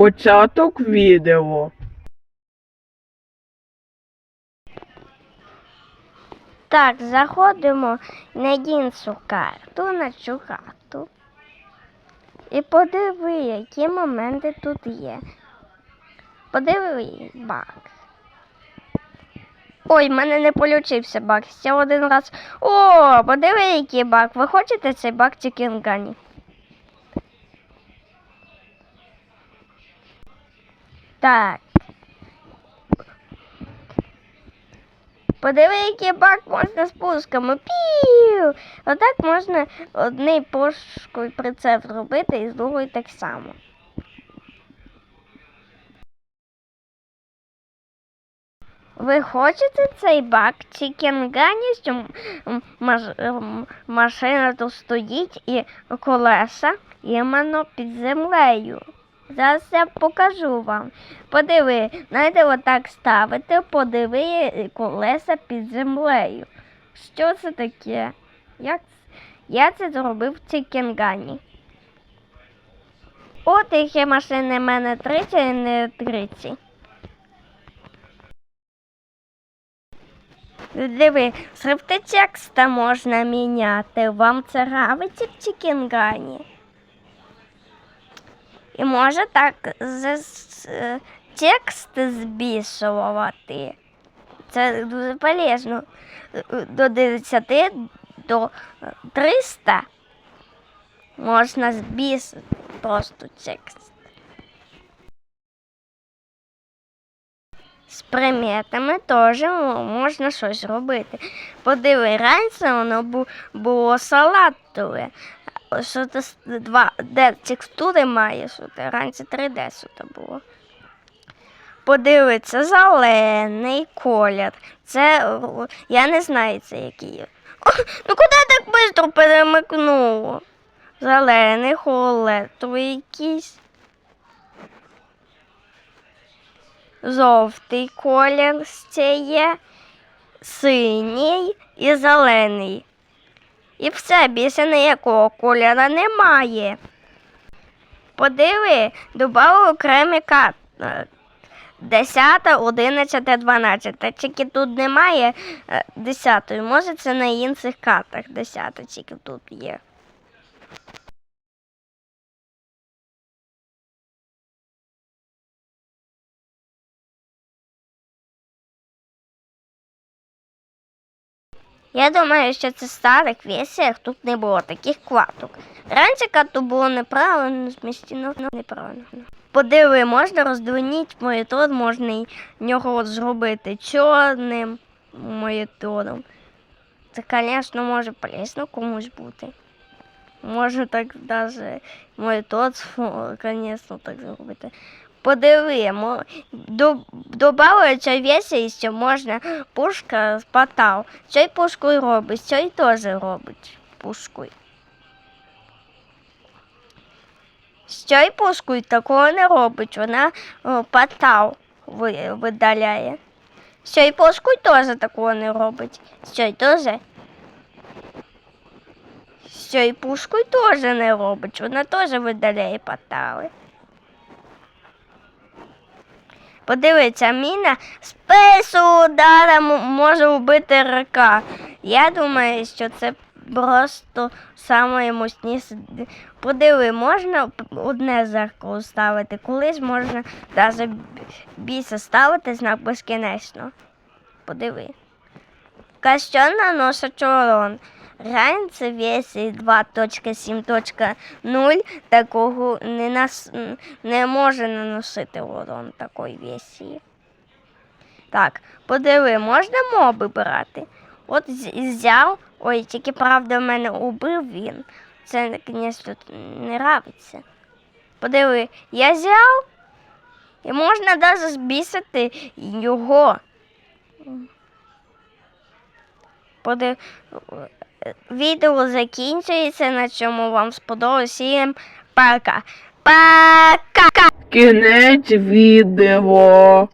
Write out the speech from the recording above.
початок відео. Так, заходимо на іншу карту, на цю карту. І подиви, які моменти тут є. Подиви баг. Ой, в мене не получився баг. Ще один раз. О, подиви, який баг. Ви хочете цей баг Чікінгані? Так. Подиви, який бак можна спусками. Пів! Отак можна одною пушкою прицеп зробити і з другою так само. Ви хочете цей бак чи кенгані, що машина тут стоїть і колеса іменно під землею? Зараз я покажу вам. Подиви, знаєте, отак ставити, подиви е, колеса під землею. Що це таке? Як... Я це зробив в цій кенгані. От які машини в мене 30, а не 30. Диви, шрифти текста можна міняти. Вам це нравиться в Чікінгані? І може так е, текст збільшувати. Це дуже полезно. До 10 до 300 можна збільшити просто текст. З приметами теж можна щось робити. Подиви, раніше воно було салатове. Що с- два, де текстури має, це раніше 3D що це було. Подиви, це зелений колір. Це я не знаю, це який. О, ну куди так швидко перемикнуло? Зелений, фіолетовий якийсь. жовтий колір ще є, синій і зелений. І все, більше ніякого кольора немає. Подиви, додали окремі карти. 10, 11, 12. Тільки тут немає 10. Може це на інших картах 10, тільки тут є. Я думаю, що це старих версіях тут не було таких кваток. Раніше карту було неправильно, змістено неправильно. Подиви, можна роздвоїти монітор, можна нього зробити чорним монітором. Це, звісно, може полезно комусь бути. Можна так навіть монітор, звісно, так зробити. Подиви, мо- до, добавили цю версію, що можна пушка з патал. Цей пушкою робить, цей теж робить пушкою. З цією пушкою такого не робить, вона о, видаляє. З цією пушкою теж такого не робить. З цією теж. З цією пушкою теж не робить, вона теж видаляє патали. Подивіться, міна першого удара може вбити рака. Я думаю, що це просто саме. Подиви, можна одне зеркало ставити, колись можна навіть більше ставити знак безкінечно. Подиви. Костюм наносить урон. Раніше версії 2.7.0 такого не, нас, не може наносити урон такої версії. Так, подиви, можна моби брати? От взяв, ой, тільки правда в мене убив він. Це, звісно, не нравиться. Подиви, я взяв і можна навіть збісити його. Подив... Відео закінчується, на чому вам сподобалось. Всім пока. Пока! Кінець відео.